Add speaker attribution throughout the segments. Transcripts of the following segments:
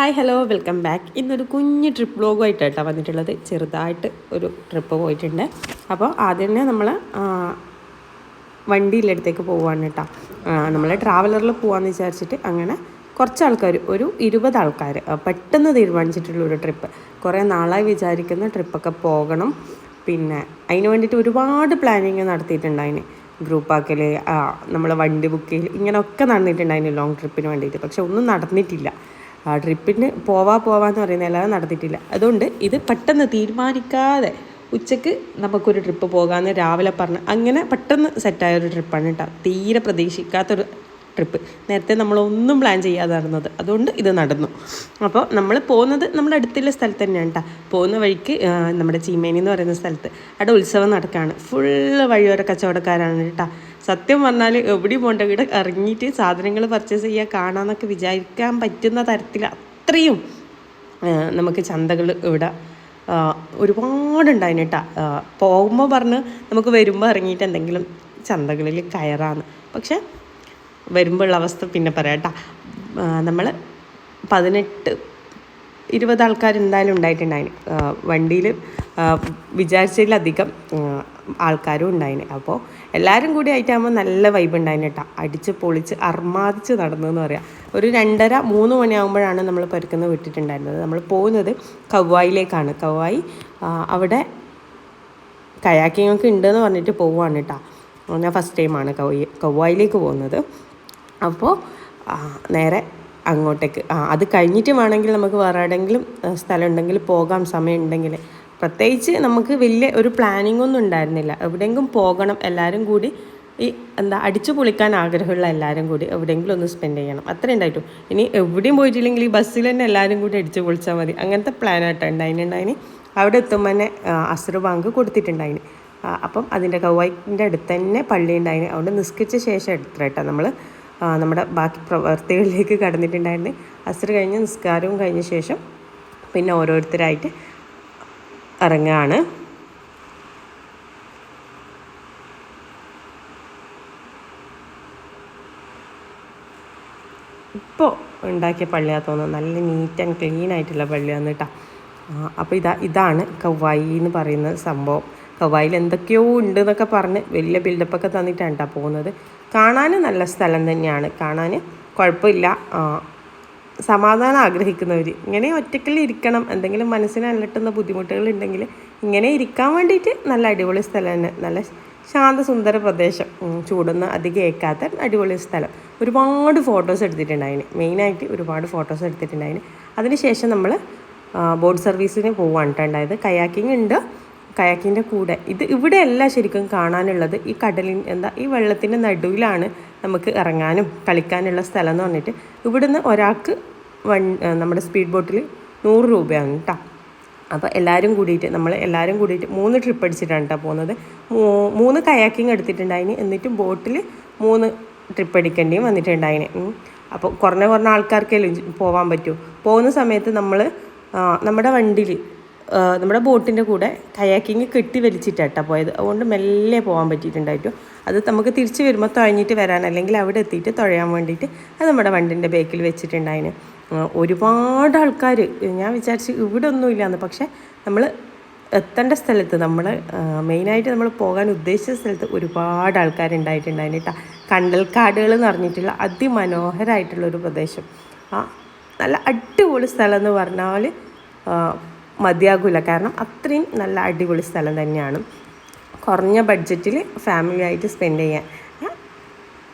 Speaker 1: Hi hello welcome back. ഇന്നൊരു കുഞ്ഞ് trip ബ്ലോഗുമായിട്ട് കേട്ടോ വന്നിട്ടുള്ളത്. ചെറുതായിട്ട് ഒരു ട്രിപ്പ് പോയിട്ടുണ്ട്. അപ്പോൾ ആദ്യം തന്നെ നമ്മൾ വണ്ടിയിലടുത്തേക്ക് പോവാണ് കേട്ടോ. നമ്മൾ ട്രാവലറിൽ പോകാമെന്ന് വിചാരിച്ചിട്ട് അങ്ങനെ കുറച്ച് ആൾക്കാർ ഒരു ഇരുപത് ആൾക്കാർ പെട്ടെന്ന് തീരുമാനിച്ചിട്ടുള്ള ഒരു ട്രിപ്പ്. കുറേ നാളായി വിചാരിക്കുന്ന ട്രിപ്പൊക്കെ പോകണം. പിന്നെ അതിന് വേണ്ടിയിട്ട് ഒരുപാട് പ്ലാനിങ് നടത്തിയിട്ടുണ്ട് അതിന്. ഗ്രൂപ്പാക്കൽ നമ്മൾ വണ്ടി ബുക്ക് ചെയ്യൽ ഇങ്ങനെയൊക്കെ നടന്നിട്ടുണ്ടായിരുന്നു ലോങ് ട്രിപ്പിന് വേണ്ടിയിട്ട്. പക്ഷെ ഒന്നും നടന്നിട്ടില്ല. ആ ട്രിപ്പിന് പോവാ പോവാന്ന് പറയുന്ന അല്ലാതെ നടന്നിട്ടില്ല. അതുകൊണ്ട് ഇത് പെട്ടെന്ന് തീരുമാനിക്കാതെ ഉച്ചയ്ക്ക് നമുക്കൊരു ട്രിപ്പ് പോകാമെന്ന് രാവിലെ പറഞ്ഞ് അങ്ങനെ പെട്ടെന്ന് സെറ്റായ ഒരു ട്രിപ്പാണ് കേട്ടോ തീരെ പ്രതീക്ഷിക്കാത്തൊരു ട്രിപ്പ്. നേരത്തെ നമ്മളൊന്നും പ്ലാൻ ചെയ്യാതെ നടന്നത് അതുകൊണ്ട് ഇത് നടന്നു. അപ്പോൾ നമ്മൾ പോകുന്നത് നമ്മുടെ അടുത്തുള്ള സ്ഥലത്ത് തന്നെയാണ് കേട്ടോ പോകുന്ന വഴിക്ക് നമ്മുടെ ചീമേനി എന്ന് പറയുന്ന സ്ഥലത്ത്. അവിടെ ഉത്സവം നടക്കുകയാണ്. ഫുള്ള് വഴിയോര കച്ചവടക്കാരാണ് കേട്ടോ സത്യം പറഞ്ഞാൽ എവിടെ പോകേണ്ട ഇവിടെ ഇറങ്ങിയിട്ട് സാധനങ്ങൾ പർച്ചേസ് ചെയ്യുക കാണാമെന്നൊക്കെ വിചാരിക്കാൻ പറ്റുന്ന തരത്തിൽ അത്രയും നമുക്ക് ചന്തകൾ ഇവിടെ ഒരുപാടുണ്ടായിന് കേട്ടോ പോകുമ്പോൾ പറഞ്ഞ് നമുക്ക് വരുമ്പോൾ ഇറങ്ങിയിട്ട് എന്തെങ്കിലും ചന്തകളിൽ കയറാന്ന്. പക്ഷെ വരുമ്പോഴുള്ള അവസ്ഥ പിന്നെ പറയാം കേട്ടോ. നമ്മൾ പതിനെട്ട് ഇരുപത് ആൾക്കാർ എന്തായാലും ഉണ്ടായിട്ടുണ്ടായിന്. വണ്ടിയിൽ വിചാരിച്ചതിലധികം ആൾക്കാരും ഉണ്ടായിന്. അപ്പോൾ എല്ലാവരും കൂടി ആയിട്ടാകുമ്പോൾ നല്ല വൈബ് ഉണ്ടായിന് കേട്ടോ. അടിച്ച് പൊളിച്ച് അർമാദിച്ച് നടന്നു എന്ന് പറയാം. ഒരു രണ്ടര മൂന്ന് മണിയാകുമ്പോഴാണ് നമ്മൾ പരുക്കുന്ന വിട്ടിട്ടുണ്ടായിരുന്നത്. നമ്മൾ പോകുന്നത് കവായിലേക്കാണ്. കവായി അവിടെ കയാക്കിങ്ങൊക്കെ ഉണ്ടെന്ന് പറഞ്ഞിട്ട് പോവുകയാണ് കേട്ടോ. ഞാൻ ഫസ്റ്റ് ടൈമാണ് കവ്വായി കവ്വായിലേക്ക് പോകുന്നത്. അപ്പോൾ നേരെ അങ്ങോട്ടേക്ക്. ആ അത് കഴിഞ്ഞിട്ട് വേണമെങ്കിൽ നമുക്ക് വേറെ എവിടെയെങ്കിലും സ്ഥലം ഉണ്ടെങ്കിൽ പോകാം സമയം ഉണ്ടെങ്കിൽ പ്രത്യേകിച്ച് നമുക്ക് വലിയ ഒരു പ്ലാനിംഗ് ഒന്നും ഉണ്ടായിരുന്നില്ല. എവിടെയെങ്കിലും പോകണം എല്ലാവരും കൂടി ഈ എന്താ അടിച്ചു പൊളിക്കാൻ ആഗ്രഹമുള്ള എല്ലാവരും കൂടി എവിടെയെങ്കിലും ഒന്ന് സ്പെൻഡ് ചെയ്യണം. അത്രേ ഉണ്ടായിട്ടു. ഇനി എവിടെയും പോയിട്ടില്ലെങ്കിൽ ഈ ബസ്സിൽ തന്നെ എല്ലാവരും കൂടി അടിച്ചു പൊളിച്ചാൽ മതി. അങ്ങനത്തെ പ്ലാനായിട്ട് ഉണ്ടായിന് അവിടെ എത്തുമ്പോൾ തന്നെ അസർ ബാങ്ക് കൊടുത്തിട്ടുണ്ടായിന്. അപ്പം അതിന്റെ കൗവായിന്റെ അടുത്ത് തന്നെ പള്ളി ഉണ്ടായിന്. അവിടെ നിസ്കരിച്ച ശേഷം എടുത്തിട്ട് നമ്മൾ നമ്മുടെ ബാക്കി പ്രവർത്തികളിലേക്ക് കടന്നിട്ടുണ്ടായിരുന്നു. അസർ കഴിഞ്ഞ് നിസ്കാരവും കഴിഞ്ഞ ശേഷം പിന്നെ ഓരോരുത്തരായിട്ട് ഇറങ്ങുകയാണ് ഇപ്പോൾ ഉണ്ടാക്കിയ പള്ളിയാ തോന്നുന്നു. നല്ല നീറ്റ് ആൻഡ് ക്ലീൻ ആയിട്ടുള്ള പള്ളിയാണ് കേട്ടോ. അപ്പോൾ ഇതാ ഇതാണ് കവായി എന്ന് പറയുന്ന സംഭവം. കവായിൽ എന്തൊക്കെയോ ഉണ്ട് എന്നൊക്കെ പറഞ്ഞ് വലിയ ബിൽഡപ്പൊക്കെ തന്നിട്ടാണ് കേട്ടോ പോകുന്നത്. കാണാൻ നല്ല സ്ഥലം തന്നെയാണ്. കാണാൻ കുഴപ്പമില്ല. സമാധാനം ആഗ്രഹിക്കുന്നവർ ഇങ്ങനെ ഒറ്റക്കിൽ ഇരിക്കണം. എന്തെങ്കിലും മനസ്സിന് അലട്ടുന്ന ബുദ്ധിമുട്ടുകൾ ഉണ്ടെങ്കിൽ ഇങ്ങനെ ഇരിക്കാൻ വേണ്ടിയിട്ട് നല്ല അടിപൊളി സ്ഥലം തന്നെ നല്ല ശാന്തസുന്ദര പ്രദേശം. ചൂടുന്ന അധികം ഏക്കാത്ത അടിപൊളി സ്ഥലം. ഒരുപാട് ഫോട്ടോസ് എടുത്തിട്ടുണ്ടായിന്. മെയിനായിട്ട് ഒരുപാട് ഫോട്ടോസ് എടുത്തിട്ടുണ്ടായിന്. അതിനുശേഷം നമ്മൾ ബോട്ട് സർവീസിന് പോവാണ് ഉണ്ടായത്. കയാക്കിംഗ് ഉണ്ട്. കയാക്കിന്റെ കൂടെ. ഇത് ഇവിടെയല്ല ശരിക്കും കാണാനുള്ളത്. ഈ കടലിൻ എന്താ ഈ വെള്ളത്തിന്റെ നടുവിലാണ് നമുക്ക് ഇറങ്ങാനും കളിക്കാനുള്ള സ്ഥലം എന്ന് പറഞ്ഞിട്ട് ഇവിടുന്ന് ഒരാൾക്ക് വൺ നമ്മുടെ സ്പീഡ് ബോട്ടിൽ നൂറ് രൂപയാണ് കേട്ടോ അപ്പോൾ എല്ലാവരും കൂടിയിട്ട് നമ്മൾ എല്ലാവരും കൂടിയിട്ട് മൂന്ന് ട്രിപ്പ് അടിച്ചിട്ടാണ് കേട്ടോ പോകുന്നത് മൂന്ന് കയാക്കിങ് എടുത്തിട്ടുണ്ടായിന്. എന്നിട്ട് ബോട്ടിൽ മൂന്ന് ട്രിപ്പ് അടിക്കേണ്ടിയും വന്നിട്ടുണ്ടായിന്. അപ്പോൾ കുറഞ്ഞ കുറഞ്ഞ ആൾക്കാർക്കല്ലേ പോകാൻ പറ്റൂ. പോകുന്ന സമയത്ത് നമ്മൾ നമ്മുടെ വണ്ടിയിൽ നമ്മുടെ ബോട്ടിന്റെ കൂടെ കയാക്കിങ് കെട്ടി വലിച്ചിട്ടാട്ടാ പോയത്. അതുകൊണ്ട് മെല്ലെ പോകാൻ പറ്റിയിട്ടുണ്ടായിട്ടു. അത് നമുക്ക് തിരിച്ച് വരുമ്പോൾ തുഴഞ്ഞിട്ട് വരാൻ അല്ലെങ്കിൽ അവിടെ എത്തിയിട്ട് തുഴയാൻ വേണ്ടിയിട്ട് അത് നമ്മുടെ വണ്ടിന്റെ ബേക്കിൽ വെച്ചിട്ടുണ്ടായിന്. ഒരുപാട് ആൾക്കാർ ഞാൻ വിചാരിച്ച് ഇവിടെ ഒന്നുമില്ലാന്ന് പക്ഷേ നമ്മൾ എത്തേണ്ട സ്ഥലത്ത് നമ്മൾ മെയിനായിട്ട് നമ്മൾ പോകാൻ ഉദ്ദേശിച്ച സ്ഥലത്ത് ഒരുപാട് ആൾക്കാരുണ്ടായിട്ടുണ്ടായിരുന്നു കേട്ടോ കണ്ടൽക്കാടുകൾ എന്ന് പറഞ്ഞിട്ടുള്ള അതിമനോഹരമായിട്ടുള്ളൊരു പ്രദേശം. ആ നല്ല അടിപൊളി സ്ഥലം എന്ന് പറഞ്ഞാൽ മതിയാകില്ല കാരണം അത്രയും നല്ല അടിപൊളി സ്ഥലം തന്നെയാണ്. കുറഞ്ഞ ബഡ്ജറ്റിൽ ഫാമിലി ആയിട്ട് സ്പെൻഡ് ചെയ്യാൻ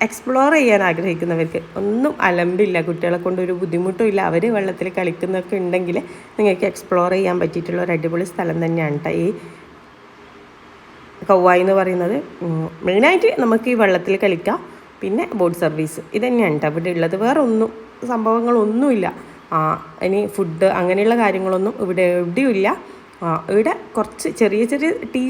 Speaker 1: എക്സ്പ്ലോർ ചെയ്യാൻ ആഗ്രഹിക്കുന്നവർക്ക് ഒന്നും അലമ്പില്ല. കുട്ടികളെ കൊണ്ട് ഒരു ബുദ്ധിമുട്ടും ഇല്ല. അവർ വെള്ളത്തിൽ കളിക്കുന്നൊക്കെ ഉണ്ടെങ്കിൽ നിങ്ങൾക്ക് എക്സ്പ്ലോർ ചെയ്യാൻ പറ്റിയിട്ടുള്ള ഒരു അടിപൊളി സ്ഥലം തന്നെയാണ് കേട്ടോ ഈ കൗവായി എന്ന് പറയുന്നത്. മെയിനായിട്ട് നമുക്ക് ഈ വെള്ളത്തിൽ കളിക്കാം. പിന്നെ ബോട്ട് സർവീസ് ഇതന്നെയാണ് തന്നെയാണ് കേട്ടോ ഇവിടെ ഉള്ളത്. വേറെ ഒന്നും സംഭവങ്ങളൊന്നുമില്ല. ഇനി ഫുഡ് അങ്ങനെയുള്ള കാര്യങ്ങളൊന്നും ഇവിടെ എവിടെയും ഇല്ല ഇവിടെ കുറച്ച് ചെറിയ ചെറിയ ടീ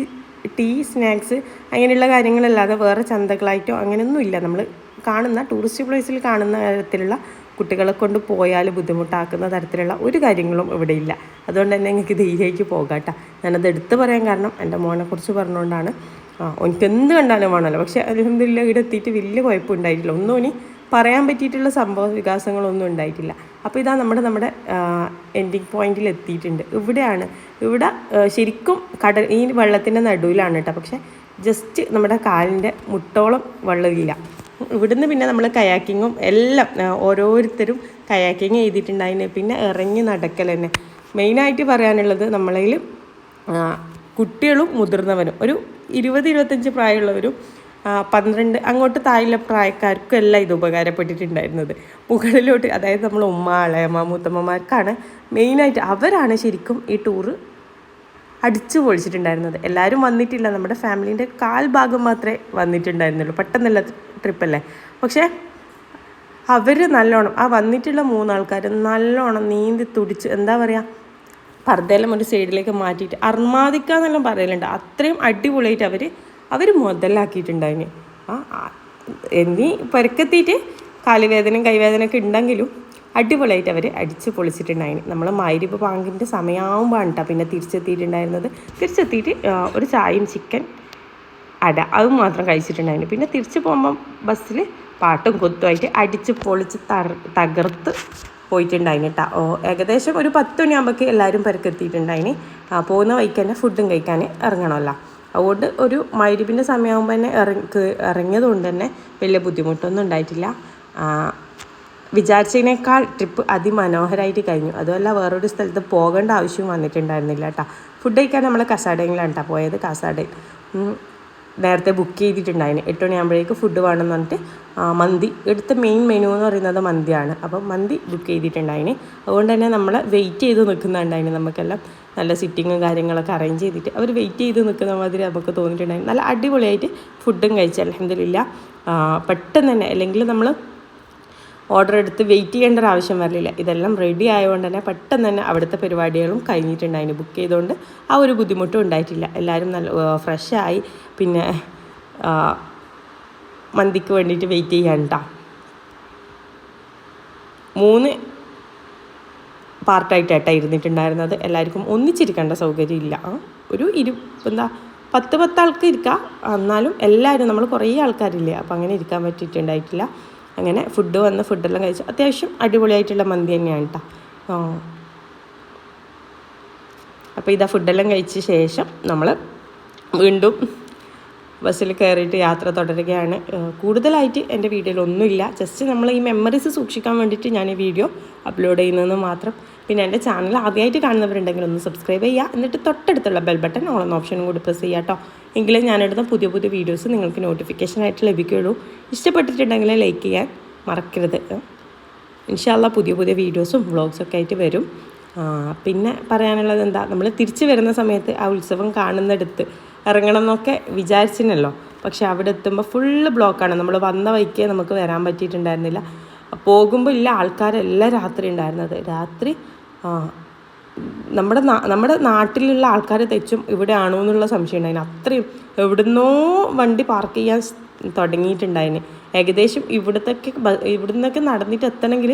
Speaker 1: ടീ സ്നാക്സ് അങ്ങനെയുള്ള കാര്യങ്ങളല്ലാതെ വേറെ ചന്തകളായിട്ടോ അങ്ങനെയൊന്നും ഇല്ല. നമ്മൾ കാണുന്ന ടൂറിസ്റ്റ് പ്ലേസിൽ കാണുന്ന തരത്തിലുള്ള കുട്ടികളെ കൊണ്ട് പോയാൽ ബുദ്ധിമുട്ടാക്കുന്ന തരത്തിലുള്ള ഒരു കാര്യങ്ങളും ഇവിടെ ഇല്ല. അതുകൊണ്ട് തന്നെ എനിക്ക് ധൈര്യമായിട്ട് പോകാട്ട കേട്ടോ ഞാനത് എടുത്തു പറയാൻ കാരണം എന്റെ മോനെക്കുറിച്ച് പറഞ്ഞുകൊണ്ടാണ്. ആ എനിക്ക് എന്ത് കണ്ടാലും വേണമല്ലോ. പക്ഷേ അലഹമില്ല ഇവിടെ എത്തിയിട്ട് വലിയ കുഴപ്പമുണ്ടായിട്ടില്ല. ഒന്നും ഇനി പറയാൻ പറ്റിയിട്ടുള്ള സംഭവ വികാസങ്ങളൊന്നും ഉണ്ടായിട്ടില്ല. അപ്പോൾ ഇതാ നമ്മുടെ നമ്മുടെ എൻഡിങ് പോയിന്റിൽ എത്തിയിട്ടുണ്ട്. ഇവിടെയാണ് ഇവിടെ ശരിക്കും കടൽ ഈ വെള്ളത്തിന്റെ നടുവിലാണ് കേട്ടോ. പക്ഷേ ജസ്റ്റ് നമ്മുടെ കാലിന്റെ മുട്ടോളം വെള്ളമില്ല ഇവിടുന്ന് പിന്നെ നമ്മൾ കയാക്കിങ്ങും എല്ലാം ഓരോരുത്തരും കയാക്കിങ് ചെയ്തിട്ടുണ്ടായിന് പിന്നെ ഇറങ്ങി നടക്കൽ തന്നെ. മെയിനായിട്ട് പറയാനുള്ളത് നമ്മളതിൽ കുട്ടികളും മുതിർന്നവരും ഒരു ഇരുപത് ഇരുപത്തഞ്ച് പ്രായമുള്ളവരും പന്ത്രണ്ട് അങ്ങോട്ട് താഴെയുള്ള പ്രായക്കാർക്കും എല്ലാം ഇത് ഉപകാരപ്പെട്ടിട്ടുണ്ടായിരുന്നത്. മുകളിലോട്ട് അതായത് നമ്മൾ ഉമ്മ അളയമ്മ മൂത്തമ്മമാർക്കാണ് മെയിനായിട്ട് അവരാണ് ശരിക്കും ഈ ടൂറ് അടിച്ചു പൊളിച്ചിട്ടുണ്ടായിരുന്നത്. എല്ലാവരും വന്നിട്ടില്ല നമ്മുടെ ഫാമിലീന്റെ കാൽ ഭാഗം മാത്രമേ വന്നിട്ടുണ്ടായിരുന്നുള്ളൂ. പെട്ടെന്നുള്ള ട്രിപ്പല്ലേ? പക്ഷേ അവർ നല്ലോണം ആ വന്നിട്ടുള്ള മൂന്നാൾക്കാർ നല്ലോണം നീന്തി തുടിച്ച് എന്താ പറയുക പർദ്ദയെല്ലാം ഒരു സൈഡിലേക്ക് മാറ്റിയിട്ട് അർമാദിക്കാന്നെല്ലാം പറയലുണ്ട്. അത്രയും അടിപൊളിയായിട്ട് അവർ അവർ മുതലാക്കിയിട്ടുണ്ടായിന്. ആ എന്നീ പെരുക്കെത്തിയിട്ട് കാലുവേദനയും കൈവേദനയൊക്കെ ഉണ്ടെങ്കിലും അടിപൊളിയായിട്ട് അവർ അടിച്ച് പൊളിച്ചിട്ടുണ്ടായിന്. നമ്മൾ മൈരിപ്പ് പാങ്കിന്റെ സമയമാകുമ്പോഴാണ് കേട്ടോ പിന്നെ തിരിച്ചെത്തിയിട്ടുണ്ടായിരുന്നത്. തിരിച്ചെത്തിയിട്ട് ഒരു ചായയും ചിക്കൻ അട അത് മാത്രം കഴിച്ചിട്ടുണ്ടായിരുന്നു പിന്നെ തിരിച്ചു പോകുമ്പം ബസ്സിൽ പാട്ടും കൊത്തുമായിട്ട് അടിച്ച് പൊളിച്ച് തകർത്ത് പോയിട്ടുണ്ടായിന് കേട്ടോ ഓ ഏകദേശം ഒരു പത്ത് മണിയാകുമ്പോഴേക്ക് എല്ലാവരും പരക്കെത്തിയിട്ടുണ്ടായിന്. പോകുന്ന വഴിക്ക് തന്നെ ഫുഡും കഴിക്കാൻ ഇറങ്ങണമല്ലോ അതുകൊണ്ട് ഒരു മൈരിപ്പിന്റെ സമയമാകുമ്പോൾ തന്നെ ഇറങ്ങി ഇറങ്ങിയതുകൊണ്ട് തന്നെ വലിയ ബുദ്ധിമുട്ടൊന്നും ഉണ്ടായിട്ടില്ല. വിചാരിച്ചതിനേക്കാൾ ട്രിപ്പ് അതിമനോഹരമായിട്ട് കഴിഞ്ഞു. അതുമല്ല വേറൊരു സ്ഥലത്ത് പോകേണ്ട ആവശ്യം വന്നിട്ടുണ്ടായിരുന്നില്ല കേട്ടോ. ഫുഡ് കഴിക്കാൻ നമ്മൾ കസാഡയിലാണ് കേട്ടോ പോയത് കസാഡയിൽ. നേരത്തെ ബുക്ക് ചെയ്തിട്ടുണ്ടായിന്. എട്ട് മണിയാകുമ്പോഴേക്ക് ഫുഡ് വേണമെന്ന് പറഞ്ഞിട്ട് മന്തി. എടുത്ത മെയിൻ മെനു എന്ന് പറയുന്നത് മന്തിയാണ്. അപ്പം മന്തി ബുക്ക് ചെയ്തിട്ടുണ്ടായിന്. അതുകൊണ്ട് തന്നെ നമ്മൾ വെയിറ്റ് ചെയ്ത് നിൽക്കുന്നുണ്ടായിന് നമുക്കെല്ലാം. നല്ല സിറ്റിങ്ങും കാര്യങ്ങളൊക്കെ അറേഞ്ച് ചെയ്തിട്ട്. അവർ വെയിറ്റ് ചെയ്ത് നിൽക്കുന്ന മാതിരി നമുക്ക് തോന്നിയിട്ടുണ്ടായിരുന്നു നല്ല അടിപൊളിയായിട്ട് ഫുഡും കഴിച്ചു അലഹമില്ല പെട്ടെന്ന് തന്നെ അല്ലെങ്കിൽ നമ്മൾ ഓർഡർ എടുത്ത് വെയിറ്റ് ചെയ്യേണ്ട ഒരു ആവശ്യം വരില്ല. ഇതെല്ലാം റെഡി ആയതുകൊണ്ട് തന്നെ പെട്ടെന്ന് തന്നെ അവിടുത്തെ പരിപാടികളും കഴിഞ്ഞിട്ടുണ്ടായിരുന്നു ബുക്ക് ചെയ്തുകൊണ്ട് ആ ഒരു ബുദ്ധിമുട്ടും ഉണ്ടായിട്ടില്ല. എല്ലാവരും നല്ല ഫ്രഷായി പിന്നെ മന്തിക്ക് വേണ്ടിയിട്ട് വെയിറ്റ് ചെയ്യാൻ കേട്ടോ മൂന്ന് പാർട്ടായിട്ടാണ് ഇരുന്നിട്ടുണ്ടായിരുന്നത്. എല്ലാവർക്കും ഒന്നിച്ചിരിക്കേണ്ട സൗകര്യം ഇല്ല. ഒരു ഇരു എന്താ പത്ത് പത്ത് ആൾക്ക് ഇരിക്കാം. എന്നാലും എല്ലാവരും നമ്മൾ കുറേ ആൾക്കാരില്ലേ അപ്പം അങ്ങനെ ഇരിക്കാൻ പറ്റിയിട്ടുണ്ടായിട്ടില്ല. അങ്ങനെ ഫുഡ് വന്ന് ഫുഡെല്ലാം കഴിച്ചു അത്യാവശ്യം അടിപൊളിയായിട്ടുള്ള മന്തി തന്നെയാണ് കേട്ടോ ഓ അപ്പോൾ ഇതാ ഫുഡെല്ലാം കഴിച്ച ശേഷം നമ്മൾ വീണ്ടും ബസ്സിൽ കയറിയിട്ട് യാത്ര തുടരുകയാണ്. കൂടുതലായിട്ട് എന്റെ വീഡിയോയിൽ ഒന്നുമില്ല ജസ്റ്റ് നമ്മൾ ഈ മെമ്മറീസ് സൂക്ഷിക്കാൻ വേണ്ടിയിട്ട് ഞാൻ ഈ വീഡിയോ അപ്ലോഡ് ചെയ്യുന്നതെന്ന് മാത്രം. പിന്നെ എന്റെ ചാനൽ ആദ്യമായിട്ട് കാണുന്നവരുണ്ടെങ്കിൽ ഒന്ന് സബ്സ്ക്രൈബ് ചെയ്യുക. എന്നിട്ട് തൊട്ടടുത്തുള്ള ബെൽ ബട്ടൺ ഓൺ ഓപ്ഷനും കൂടി പ്രസ് ചെയ്യുക കേട്ടോ എങ്കിലേ ഞാനിടുന്ന പുതിയ പുതിയ വീഡിയോസ് നിങ്ങൾക്ക് നോട്ടിഫിക്കേഷനായിട്ട് ലഭിക്കുകയുള്ളൂ. ഇഷ്ടപ്പെട്ടിട്ടുണ്ടെങ്കിൽ ലൈക്ക് ചെയ്യാൻ മറക്കരുത്. ഇൻഷാല്ല പുതിയ പുതിയ വീഡിയോസും വ്ളോഗ്സൊക്കെ ആയിട്ട് വരും. പിന്നെ പറയാനുള്ളത് എന്താ? നമ്മൾ തിരിച്ചു വരുന്ന സമയത്ത് ആ ഉത്സവം കാണുന്നിടത്ത് ഇറങ്ങണം എന്നൊക്കെ വിചാരിച്ചിനല്ലോ പക്ഷെ അവിടെ എത്തുമ്പോൾ ഫുള്ള് ബ്ലോക്കാണ് നമ്മൾ വന്ന വഴിക്ക് നമുക്ക് വരാൻ പറ്റിയിട്ടുണ്ടായിരുന്നില്ല. പോകുമ്പോൾ ഇല്ല ആൾക്കാരെല്ലാം രാത്രി ഉണ്ടായിരുന്നത്. രാത്രി നമ്മുടെ നമ്മുടെ നാട്ടിലുള്ള ആൾക്കാർ തെച്ചും ഇവിടെ ആണോ എന്നുള്ള സംശയം ഉണ്ടായിരുന്നു അത്രയും എവിടുന്നോ വണ്ടി പാർക്ക് ചെയ്യാൻ തുടങ്ങിയിട്ടുണ്ടായിന്. ഏകദേശം ഇവിടത്തൊക്കെ ഇവിടുന്നൊക്കെ നടന്നിട്ട് എത്തണമെങ്കിൽ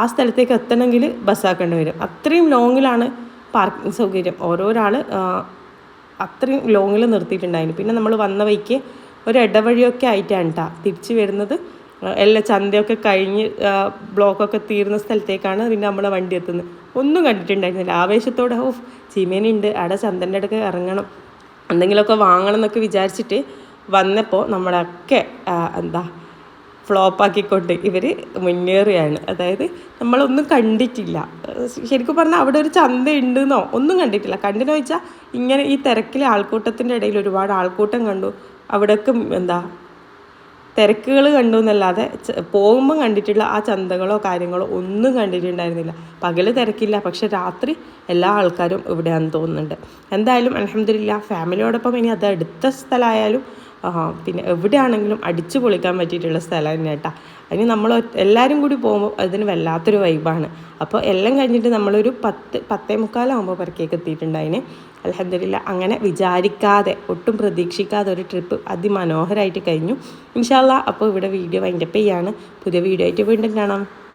Speaker 1: ആ സ്ഥലത്തേക്ക് എത്തണമെങ്കിൽ ബസ്സാക്കേണ്ടി വരും. അത്രയും ലോങ്ങിലാണ് പാർക്കിംഗ് സൗകര്യം. ഓരോരാൾ അത്രയും ലോങ്ങിൽ നിർത്തിയിട്ടുണ്ടായിരുന്നു. പിന്നെ നമ്മൾ വന്ന വഴിക്ക് ഒരു ഇടവഴിയൊക്കെ ആയിട്ടാണ് കേട്ടോ തിരിച്ചു വരുന്നത് എല്ലാ ചന്തയൊക്കെ കഴിഞ്ഞ് ബ്ലോക്കൊക്കെ തീർന്ന സ്ഥലത്തേക്കാണ് പിന്നെ നമ്മളെ വണ്ടി എത്തുന്നത്. ഒന്നും കണ്ടിട്ടുണ്ടായിരുന്നില്ല. ആവേശത്തോടെ ഓഫ് ചീമേനുണ്ട് അവിടെ ചന്തന്റെ അടുക്ക് ഇറങ്ങണം. എന്തെങ്കിലുമൊക്കെ വാങ്ങണം എന്നൊക്കെ വിചാരിച്ചിട്ട് വന്നപ്പോൾ നമ്മളൊക്കെ എന്താ ഫ്ലോപ്പാക്കിക്കൊണ്ട് ഇവർ മുന്നേറുകയാണ് അതായത് നമ്മളൊന്നും കണ്ടിട്ടില്ല. ശരിക്കും പറഞ്ഞാൽ അവിടെ ഒരു ചന്ത ഉണ്ടെന്നോ ഒന്നും കണ്ടിട്ടില്ല. കണ്ടിന് വെച്ചാൽ ഇങ്ങനെ ഈ തിരക്കിലെ ആൾക്കൂട്ടത്തിന്റെ ഇടയിൽ ഒരുപാട് ആൾക്കൂട്ടം കണ്ടു. അവിടെയൊക്കെ എന്താ തിരക്കുകൾ കണ്ടു എന്നല്ലാതെ പോകുമ്പോൾ കണ്ടിട്ടുള്ള ആ ചന്തകളോ കാര്യങ്ങളോ ഒന്നും കണ്ടിട്ടുണ്ടായിരുന്നില്ല. പകൽ തിരക്കില്ല. പക്ഷെ രാത്രി എല്ലാ ആൾക്കാരും ഇവിടെയാണെന്ന് തോന്നുന്നുണ്ട്. എന്തായാലും അലഹമില്ല ഫാമിലിയോടൊപ്പം ഇനി അത് അടുത്ത സ്ഥലമായാലും പിന്നെ എവിടെയാണെങ്കിലും അടിച്ചു പൊളിക്കാൻ പറ്റിയിട്ടുള്ള സ്ഥലം തന്നെ കേട്ടാ. അതിന് നമ്മൾ എല്ലാവരും കൂടി പോകുമ്പോൾ അതിന് വല്ലാത്തൊരു വൈബാണ് അപ്പോൾ എല്ലാം കഴിഞ്ഞിട്ട് നമ്മളൊരു പത്ത് പത്തേ മുക്കാലാകുമ്പോൾ പുറക്കേക്ക് എത്തിയിട്ടുണ്ടായിന് അലഹദില്ല അങ്ങനെ വിചാരിക്കാതെ ഒട്ടും പ്രതീക്ഷിക്കാതെ ഒരു ട്രിപ്പ് അതിമനോഹരമായിട്ട് കഴിഞ്ഞു. ഇൻഷാല്ല അപ്പോൾ ഇവിടെ വീഡിയോ വൈൻഡപ്പ് ചെയ്യാണ്. പുതിയ വീഡിയോ ആയിട്ട് വീണ്ടും കാണാം.